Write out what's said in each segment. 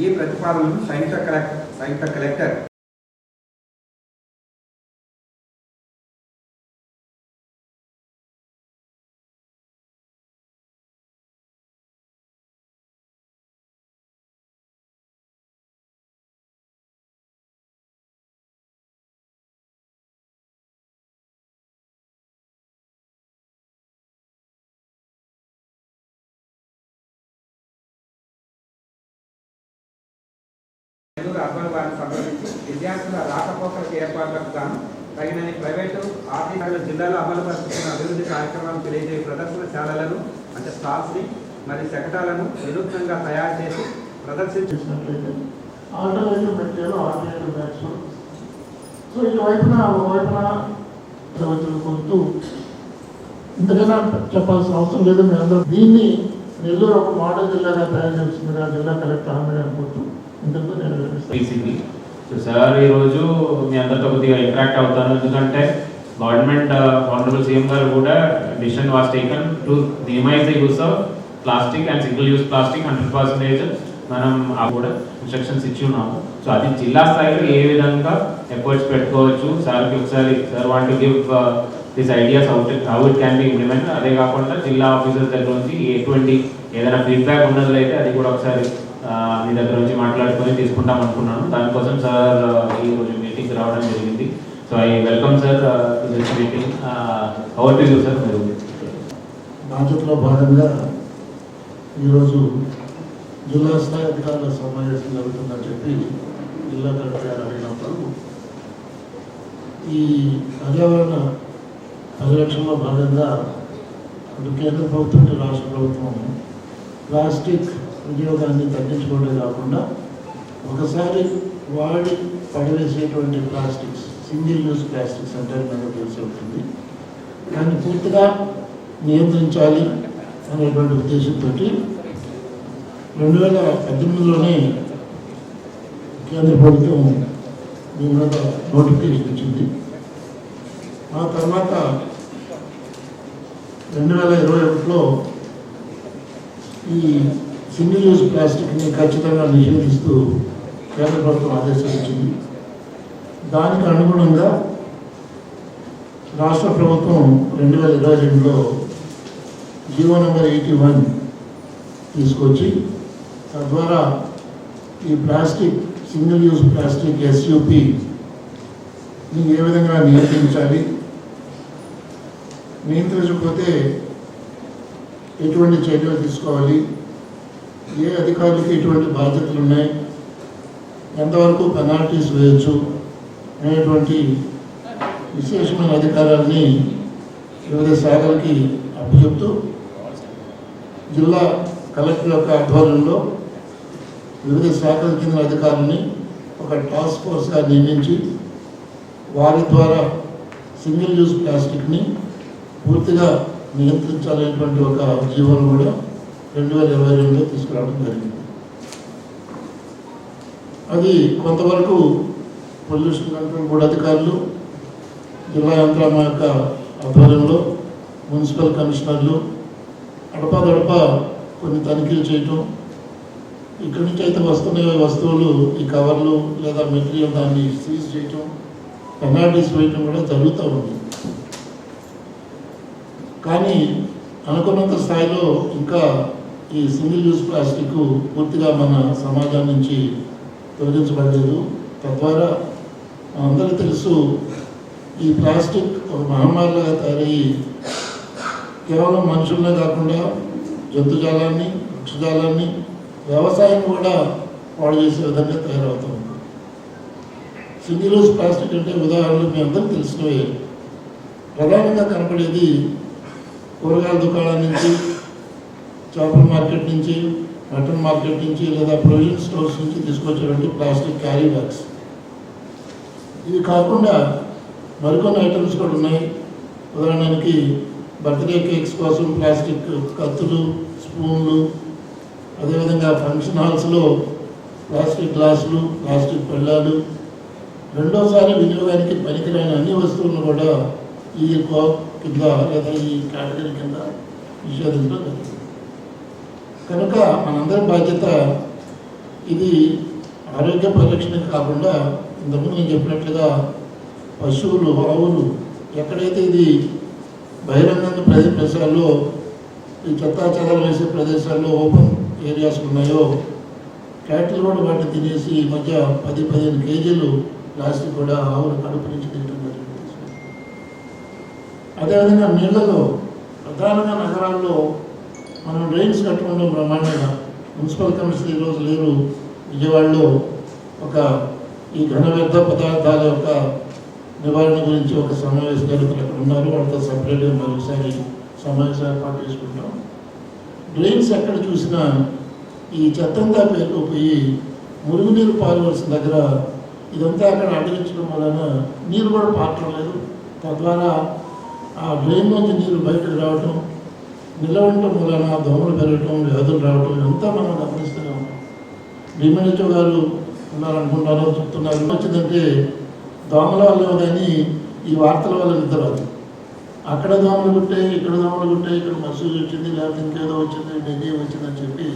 ఈ ప్రతిపాదనను సంయుక్త కలెక్టర్ సంయుక్త కలెక్టర్ నెల్లూరు అర్బన్ వారిని సంప్రదించి విద్యార్థుల రాకపోకలకు ఏర్పాట్లకు గాను తగినన్ని ప్రైవేటు ఆర్థిక జిల్లాలో అమలు పరుస్తున్న అభివృద్ధి కార్యక్రమాలను తెలియజేయ ప్రదర్శనశాలలను అంటే స్టాఫ్ని మరియు శకటాలను వినూత్నంగా తయారు చేసి ప్రదర్శించినట్లయితే alternative material alternative bags so ఇటువైపున ఒకవైపున కొంటూ ఇంతకన్నా చెప్పాల్సిన అవసరం లేదు మీ అందరూ. దీన్ని నెల్లూరు ఒక మోడల్ జిల్లాగా తయారు చేస్తుందిగా జిల్లా కలెక్టర్ హామీ అనుకుంటూ పీసీబీ సో సార్ ఈరోజు మీ అందరితో కొద్దిగా ఇంటరాక్ట్ అవుతాను. ఎందుకంటే గవర్నమెంట్ ఆనరబుల్ సీఎం గారు కూడా decision was taken to minimise the use of plastic and single use plastic hundred percentage మనం ఆ కూడా ఇన్స్ట్రక్షన్స్ ఇచ్చి ఉన్నాము. సో అది జిల్లా స్థాయిలో ఏ విధంగా ఎఫర్ట్స్ పెట్టుకోవచ్చు? సార్కి ఒకసారి sir want give this ideas out how it can be implement అదే కాకుండా జిల్లా ఆఫీసర్స్ దగ్గర నుంచి ఎటువంటి ఏదైనా ఫీడ్బ్యాక్ ఉన్నట్లయితే అది కూడా ఒకసారి మీ దగ్గర నుంచి మాట్లాడుకొని తీసుకుంటాం అనుకున్నాను. దానికోసం సార్ ఈరోజు మీటింగ్కి మీటింగ్ రావడం జరిగింది. So I welcome sir this meeting over to you sir మీరు? బాధ్యతలో భాగంగా ఈరోజు జిల్లా స్థాయి అధికారుల సమావేశం జరుగుతుందని చెప్పి జిల్లా కలెక్టర్ గారు అడిగినప్పుడు ఈ పర్యావరణ పరిరక్షణలో భాగంగా కేంద్ర ప్రభుత్వం రాష్ట్ర ప్రభుత్వం ప్లాస్టిక్ వినియోగాన్ని తగ్గించుకోవడమే కాకుండా ఒకసారి వాడి పడవేసేటువంటి ప్లాస్టిక్స్ సింగిల్ యూజ్ ప్లాస్టిక్స్ అంటే మనకు తెలిసి ఉంటుంది. దాన్ని పూర్తిగా నియంత్రించాలి అనేటువంటి ఉద్దేశంతో రెండు వేల పద్దెనిమిదిలోనే కేంద్ర ప్రభుత్వం దీని మీద నోటిఫికేషన్ ఇచ్చింది. ఆ తర్వాత రెండు వేల ఇరవై ఒకటిలో ఈ సింగిల్ యూజ్ ప్లాస్టిక్ని ఖచ్చితంగా నిషేధిస్తూ కేంద్ర ప్రభుత్వం ఆదేశాలు దానికి అనుగుణంగా రాష్ట్ర ప్రభుత్వం రెండు వేల ఇరవై రెండులో జీవో నెంబర్ ఎయిటీ వన్ తీసుకొచ్చి తద్వారా ఈ plastic single use plastic SUP ఏ విధంగా నియంత్రించాలి నియంత్రించకపోతే ఎటువంటి చర్యలు తీసుకోవాలి ఏ అధికారులకి ఎటువంటి బాధ్యతలు ఉన్నాయి? ఎంతవరకు పెనాల్టీస్ వేయచ్చు అనేటువంటి విశేషమైన అధికారాన్ని వివిధ శాఖలకి అప్పచెప్తూ జిల్లా కలెక్టర్ యొక్క ఆధ్వర్యంలో వివిధ శాఖల కింద అధికారులని ఒక టాస్క్ ఫోర్స్గా నియమించి వారి ద్వారా సింగిల్ యూజ్ ప్లాస్టిక్ని పూర్తిగా నియంత్రించాలనేటువంటి ఒక జీవనం కూడా రెండు వేల ఇరవై రెండులో తీసుకురావడం జరిగింది. అది కొంతవరకు పొల్యూషన్ కంట్రోల్ బోర్డు అధికారులు జిల్లా యంత్రాంగం యొక్క ఆధ్వర్యంలో మున్సిపల్ కమిషనర్లు అడపాదడప కొన్ని తనిఖీలు చేయటం ఇక్కడి నుంచి అయితే వస్తున్న వస్తువులు ఈ కవర్లు లేదా మెటీరియల్ దాన్ని సీజ్ చేయటం పెనాల్టీస్ వేయటం కూడా జరుగుతూ ఉంది. కానీ అనుకున్నంత స్థాయిలో ఇంకా ఈ సింగిల్ యూజ్ ప్లాస్టిక్ పూర్తిగా మన సమాజం నుంచి తొలగించబడలేదు. తద్వారా అందరూ తెలుసు ఈ ప్లాస్టిక్ ఒక మహమ్మారిగా తయారయ్యి కేవలం మనుషులనే కాకుండా జంతుజాలాన్ని వృక్షజాలాన్ని వ్యవసాయం కూడా పాడు చేసే విధంగా తయారవుతుంది. సింగిల్ యూజ్ ప్లాస్టిక్ అంటే ఉదాహరణలు మీ అందరూ తెలిసినవే. ప్రధానంగా కనపడేది కూరగాయల దుకాణాల నుంచి చేపల మార్కెట్ నుంచి మటన్ మార్కెట్ నుంచి లేదా ప్రొవిజన్ స్టోర్స్ నుంచి తీసుకొచ్చేటువంటి ప్లాస్టిక్ క్యారీ బ్యాగ్స్. ఇవి కాకుండా మరికొన్ని ఐటమ్స్ కూడా ఉన్నాయి. ఉదాహరణకి బర్త్డే కేక్స్ కోసం ప్లాస్టిక్ కత్తులు స్పూన్లు అదేవిధంగా ఫంక్షన్ హాల్స్లో ప్లాస్టిక్ గ్లాసులు ప్లాస్టిక్ పెళ్ళాలు. రెండోసారి వినియోగానికి పనికిరాని అన్ని వస్తువులను కూడా ఈ కో కింద లేదా ఈ కేటగిరీ కింద నిషేధించడం జరుగుతుంది కనుక మనందరి బాధ్యత ఇది ఆరోగ్య పరిరక్షణ కాకుండా ఇంతకుముందు నేను చెప్పినట్లుగా పశువులు ఆవులు ఎక్కడైతే ఇది బహిరంగంగా ప్రదేశాల్లో ఈ చెత్తా చెదలు వేసే ప్రదేశాల్లో ఓపెన్ ఏరియాస్ ఉన్నాయో క్యాటిల్ కూడా వాటిని తినేసి ఈ మధ్య పది పదిహేను కేజీలు ప్లాస్టిక్ కూడా ఆవులు కడుపు నుంచి తినడం జరిగింది. అదేవిధంగా నీళ్ళలో ప్రధానంగా నగరాల్లో మనం డ్రైన్స్ కట్టుకుంటాం బ్రహ్మాండంగా. మున్సిపల్ కమిషనర్ ఈరోజు లేరు. విజయవాడలో ఒక ఈ ఘన వ్యర్థ పదార్థాల యొక్క నివారణ గురించి ఒక సమావేశం జరుగుతున్న అక్కడ ఉన్నారు. వాళ్ళతో సపరేట్గా మరొకసారి సమావేశం ఏర్పాటు చేసుకుంటాం. డ్రైన్స్ ఎక్కడ చూసినా ఈ చెత్తంతా పేరుకుపోయి మురుగునీరు పారవలసిన దగ్గర ఇదంతా అక్కడ అడ్డగించడం వలన నీరు కూడా పారటం లేదు. తద్వారా ఆ డ్రైన్ నుంచి నీరు బయటకు రావటం ఉండటం వలన దోమలు పెరగటం వ్యాధులు రావటం ఇదంతా మనం గమనిస్తూనే ఉన్నాం. డిమినిచో గారు ఉన్నారనుకుంటారో చెప్తున్నారు. వచ్చిందంటే దోమల వల్ల కానీ ఈ వార్తల వల్ల నిద్ర రాదు అక్కడ దోమలు కుట్టాయి ఇక్కడ దోమలు కుట్టాయి ఇక్కడ మసూలు వచ్చింది లేకపోతే ఇంకేదో వచ్చింది డెంగీ వచ్చిందని చెప్పి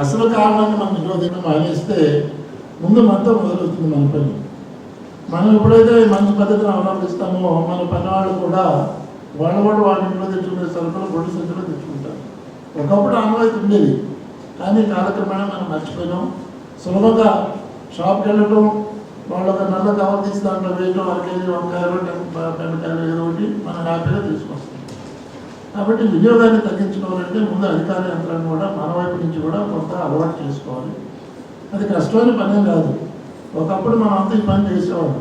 అసలు కారణాన్ని మనం నిరోధన మానేస్తే ముందు మనతో మొదలవుతుంది మన పని. మనం ఎప్పుడైతే మంచి పద్ధతిని అవలంబిస్తామో మన పనివాళ్ళు కూడా వాళ్ళు కూడా వాళ్ళ ఇంట్లో తెచ్చుకునే సరుకులు గుడి సంచులు తెచ్చుకుంటారు. ఒకప్పుడు ఆనవాయితీ ఉండేది. కానీ కాలక్రమేణా మనం మర్చిపోయినాం. సులభంగా షాప్కి వెళ్ళటం వాళ్ళు ఒక నల్ల కవర్ తీసి దాంట్లో వేయటం అరకేజీ వంకాయలు టెన్- బెండకాయలు ఏదో ఒకటి మనం హ్యాపీగా తీసుకొస్తాం. కాబట్టి వినియోగాన్ని తగ్గించుకోవాలంటే ముందు అధికార యంత్రాన్ని కూడా మన వైపు నుంచి కూడా కొంత అలవాటు చేసుకోవాలి. అది కష్టమైన పనే కాదు. ఒకప్పుడు మనం అంతా ఈ పని చేసేవాళ్ళం.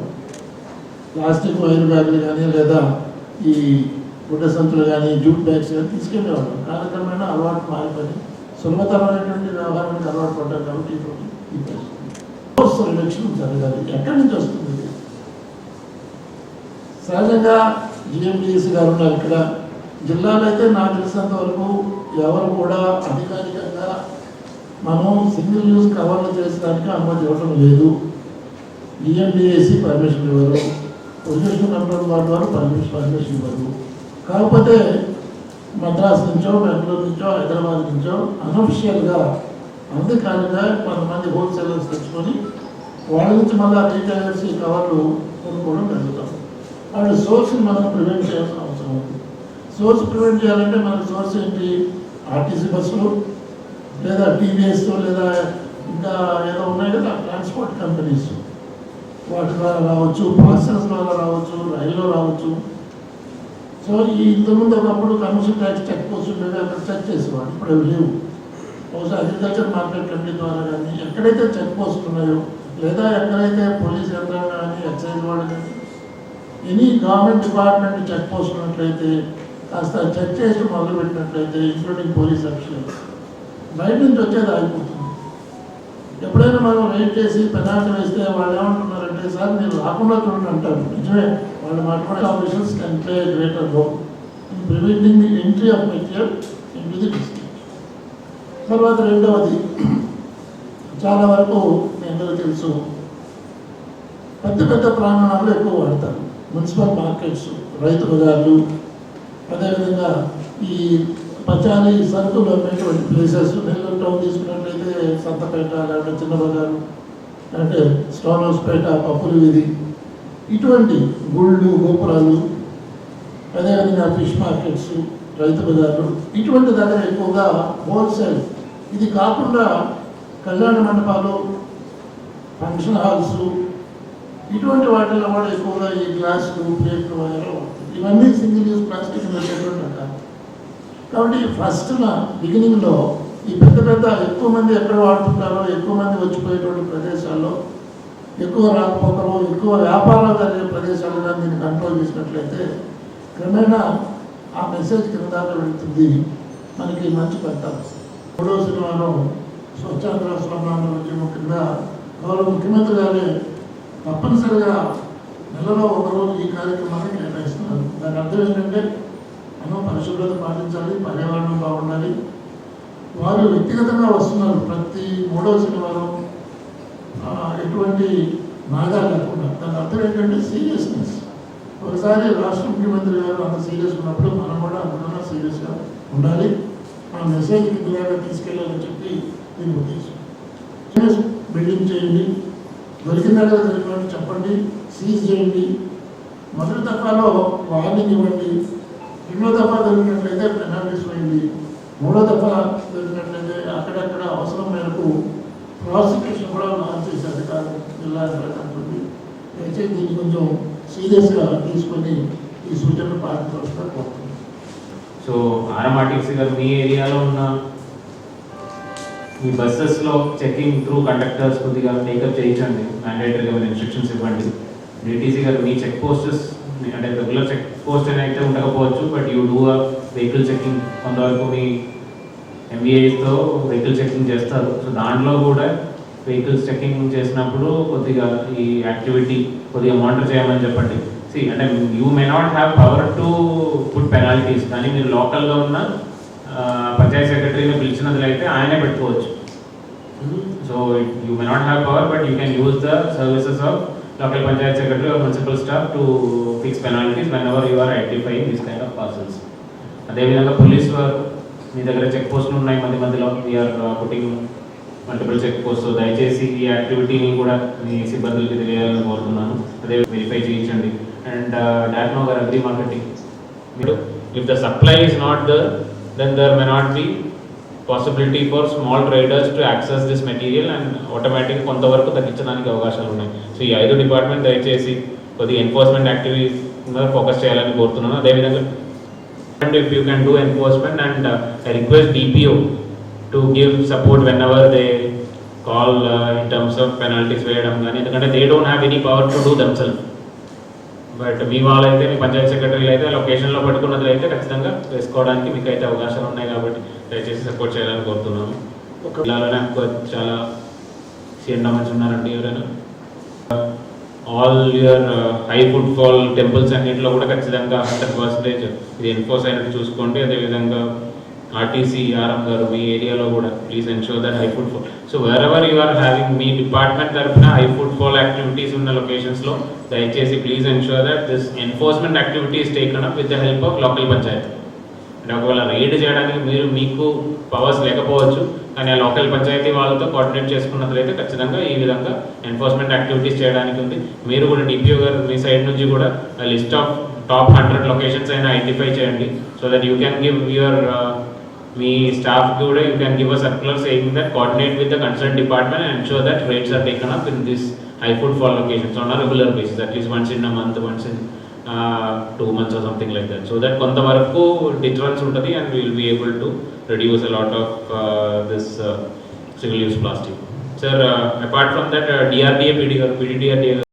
ప్లాస్టిక్ వైర్ బ్యాగులు కానీ లేదా ఈ గుడ్డ సంచులు కానీ జూట్ బ్యాగ్స్ కానీ తీసుకెళ్ళేవాళ్ళం. కాలక్రమేణా అలవాటు మారిపోయి సులభతరమైనటువంటి వ్యవహారానికి అలవాటు పడ్డారు కాబట్టి ఇప్పుడు ఈ పరిస్థితి రిడక్షన్ జరగాలి. ఎక్కడి నుంచి వస్తుంది? సహజంగా జిఎండిఎస్ గారు ఉన్నారు ఇక్కడ. జిల్లాలో అయితే నాకు తెలిసినంత వరకు ఎవరు కూడా అధికారికంగా మనం సింగిల్ యూజ్ కవర్లు చేసడానికి అనుమతి ఇవ్వడం లేదు. ఈఎండిఏసి పర్మిషన్ ఇవ్వరు. పొజిషన్ కంట్రోల్ వారి వారు పర్మిషన్ పర్మిషన్ ఇవ్వరు. కాకపోతే మద్రాస్ నుంచో బెంగళూరు నుంచో హైదరాబాద్ నుంచో అనఫిషియల్గా అధికారికంగా కొంతమంది హోల్సేలర్స్ తెచ్చుకొని వాళ్ళ నుంచి మళ్ళీ రీటైలర్స్ ఈ కవర్లు కొనుక్కోవడం జరుగుతాం. వాళ్ళ సోర్స్ని మనం ప్రివెంట్ చేయాల్సిన అవసరం ఉంది. సోర్స్ ప్రివెంట్ చేయాలంటే మనకు సోర్స్ ఏంటి? ఆర్టీసీ బస్సులు లేదా టీవీఎస్ లేదా ఇంకా ఏదో ఉన్నాయి కదా ట్రాన్స్పోర్ట్ కంపెనీస్. వాటి ద్వారా రావచ్చు బస్సెస్ ద్వారా రావచ్చు రైల్లో రావచ్చు. సో ఈ ఇంతకుముందు ఒకప్పుడు కమిషన్ ట్యాక్స్ చెక్ పోస్ట్ ఉండేవి అక్కడ చెక్ చేసేవాడు ఇప్పుడు అవి లేవు. బహుశా అగ్రికల్చర్ మార్కెట్ కమిటీ ద్వారా కానీ ఎక్కడైతే చెక్ పోస్ట్ ఉన్నాయో లేదా ఎక్కడైతే పోలీస్ యంత్రాంగం కానీ ఎక్సైజ్ వాళ్ళు కానీ any government department check post ఉన్నట్లయితే కాస్త చెక్ చేసి మొదలు పెట్టినట్లయితే ఇంక్లూడింగ్ పోలీస్ అఫీషియల్ బయట నుంచి వచ్చేది ఆగిపోతుంది. ఎప్పుడైనా మనం వెయిట్ చేసి పెనాల్టీ వేస్తే వాళ్ళు ఏమంటున్నారంటే సార్ మీరు రాకుండా చూడండి అంటారు. నిజమే. వాళ్ళు మాట్లాడే officers can play greater role in preventing the entry of material in the district తర్వాత రెండవది చాలా వరకు మీ అందరూ తెలుసు పెద్ద పెద్ద ప్రాంగణాలు ఎక్కువ వాడతారు. మున్సిపల్ మార్కెట్స్ రైతు బజార్లు అదేవిధంగా ఈ పచారీ సరుకులు అమ్మేటువంటి ప్లేసెస్ నెల్లూరు టౌన్ తీసుకున్నట్లయితే సంతపేట లేకపోతే చిన్న బజారు అంటే స్టోన్ హౌస్పేట పప్పులు వీధి ఇటువంటి గుళ్ళు గోపురాలు అదేవిధంగా ఫిష్ మార్కెట్స్ రైతు బజార్లు ఇటువంటి దగ్గర ఎక్కువగా హోల్సేల్. ఇది కాకుండా కళ్యాణ మండపాలు ఫంక్షన్ హాల్స్ ఇటువంటి వాటిల్లో కూడా ఎక్కువగా ఈ గ్లాసులు ప్లేట్లు ఇవన్నీ సింగిల్ యూజ్ ప్లాస్టిక్ కాబట్టి ఫస్ట్ బిగినింగ్లో ఈ పెద్ద పెద్ద ఎక్కువ మంది ఎక్కడ వాడుతుంటారో ఎక్కువ మంది వచ్చిపోయేటువంటి ప్రదేశాల్లో ఎక్కువ రాకపోవటము ఎక్కువ వ్యాపారాలు జరిగే ప్రదేశాలుగా దీన్ని కంట్రోల్ చేసినట్లయితే క్రమేణా ఆ మెసేజ్ కింద వెళుతుంది వెళ్తుంది మనకి మంచి పెద్ద మూడో శనివారం స్వచ్ఛాంధ్ర స్వర్ణాంధ్ర ఉద్యమం కింద గౌరవ ముఖ్యమంత్రి గారే తప్పనిసరిగా నెలలో ఒకరోజు ఈ కార్యక్రమాన్ని నిర్ణయిస్తున్నారు దాని అర్థం ఏంటంటే మనం పరిశుభ్రత పాటించాలి పర్యావరణం బాగుండాలి. వారు వ్యక్తిగతంగా వస్తున్నారు. ప్రతి మూడో శనివారం ఎటువంటి నాగా లేకుండా. దాని అర్థం ఏంటంటే సీరియస్నెస్. ఒకసారి రాష్ట్ర ముఖ్యమంత్రి గారు అంత సీరియస్ ఉన్నప్పుడు మనం కూడా అందులో సీరియస్గా ఉండాలి. ఆ మెసేజ్కి ఇందులో తీసుకెళ్ళాలని చెప్పి దీని ఉద్దేశం. బిల్డింగ్ చేయండి. దొరికిన దొరికినట్టు చెప్పండి. సీజ్ చేయండి. మొదటి దఫాలో వార్నింగ్ ఇవ్వండి. రెండో దఫా దొరికినట్లయితే పెనాల్టీస్ వేయండి. మూడో దఫా దొరికినట్లయితే అక్కడక్కడ అవసరం మేరకు ప్రాసిక్యూషన్ కూడా లాంచ్ చేసే అధికారం జిల్లా యంత్రాంగానికి దయచేసి దీన్ని కొంచెం సీరియస్గా తీసుకొని ఈ సూచనలు పాటించవలసిన కోరుతున్నాను. సో ఆర్ఎంఆర్టీసీ గారు మీ ఏరియాలో ఉన్న మీ బస్సెస్లో చెకింగ్ త్రూ కండక్టర్స్ కొద్దిగా టేకప్ చేయించండి. మ్యాండేటరీగా మీరు ఇన్స్ట్రక్షన్స్ ఇవ్వండి. డిటీసీ గారు మీ చెక్ పోస్టెస్ అంటే రెగ్యులర్ చెక్ పోస్ట్ అని అయితే ఉండకపోవచ్చు but you do vehicle checking కొంతవరకు మీ ఎంబీఏతో వెహికల్ చెకింగ్ చేస్తారు. సో దాంట్లో కూడా వెహికల్స్ చెకింగ్ చేసినప్పుడు కొద్దిగా ఈ యాక్టివిటీ కొద్దిగా మానిటర్ చేయమని చెప్పండి. సి అంటే you may not have power to put penalties కానీ మీరు లోకల్లో ఉన్న పంచాయత్ సెక్రటరీని పిలిచినట్లయితే ఆయనే పెట్టుకోవచ్చు. So you may not have power but you can use the services of local panchayat secretary or municipal staff to fix penalties whenever you are identifying this kind of parcels అదేవిధంగా police వారు మీ దగ్గర check పోస్టులు ఉన్నాయి మధ్య మధ్యలో. We are putting multiple check post దయచేసి ఈ యాక్టివిటీని కూడా మీ సిబ్బందులకి తెలియాలని కోరుతున్నాను. అదే వెరిఫై చేయించండి. అండ్ డాట్నో uh, గారు అగ్రి మార్కెటింగ్ మీరు if the supply is not there then there may not be possibility for small traders to access this material and automatic కొంతవరకు తగ్గించడానికి అవకాశాలు ఉన్నాయి. సో ఈ ఐదు డిపార్ట్మెంట్ దయచేసి కొద్దిగా ఎన్ఫోర్స్మెంట్ యాక్టివిటీస్ మీద ఫోకస్ చేయాలని కోరుతున్నాను. అదేవిధంగా and if you can do enforcement and uh, I request DPO to give support whenever they call uh, in terms of penalties వేయడం కానీ ఎందుకంటే they don't have any power to do themselves but మీ వాళ్ళైతే మీ పంచాయత్ సెక్రటరీలు అయితే లొకేషన్లో పట్టుకున్నది అయితే ఖచ్చితంగా వేసుకోవడానికి మీకు అయితే అవకాశాలు ఉన్నాయి కాబట్టి దయచేసి సపోర్ట్ చేయాలని కోరుతున్నాను ఒక జిల్లాలోనే చాలా సీఎం మంచి ఉన్నారండి ఎవరైనా? All your high footfall temples అన్నింటిలో కూడా ఖచ్చితంగా హండ్రెడ్ పర్సెంటేజ్ ఇది ఎన్ఫోర్స్ అయినట్టు చూసుకోండి. అదేవిధంగా ఆర్టీసీ ఆర్ఎం గారు మీ ఏరియాలో కూడా please ensure that high footfall so wherever you are having me department తరఫున హై ఫుడ్ ఫాల్ యాక్టివిటీస్ ఉన్న లొకేషన్స్లో దయచేసి please ensure that this enforcement activities taken up with the help of local panchayat అంటే ఒకవేళ రైడ్ చేయడానికి మీరు మీకు powers లేకపోవచ్చు కానీ ఆ లోకల్ పంచాయతీ వాళ్ళతో కోఆర్డినేట్ చేసుకున్నట్లయితే ఖచ్చితంగా ఈ విధంగా ఎన్ఫోర్స్మెంట్ యాక్టివిటీస్ చేయడానికి ఉంది. మీరు కూడా డిపిఓ గారు మీ సైడ్ నుంచి కూడా list of top hundred locations అయినా ఐడెంటిఫై చేయండి. So that you can give your me staff కూడా you can give a circular saying that coordinate with the concern department and show that rates are taken up in this high footfall locations on regular basis at least once in a month once in two months or something like that so that కొంతవరకు difference ఉంటుంది and will be able to reduce a lot of uh, this uh, single use plastic. Sir, uh, apart from that,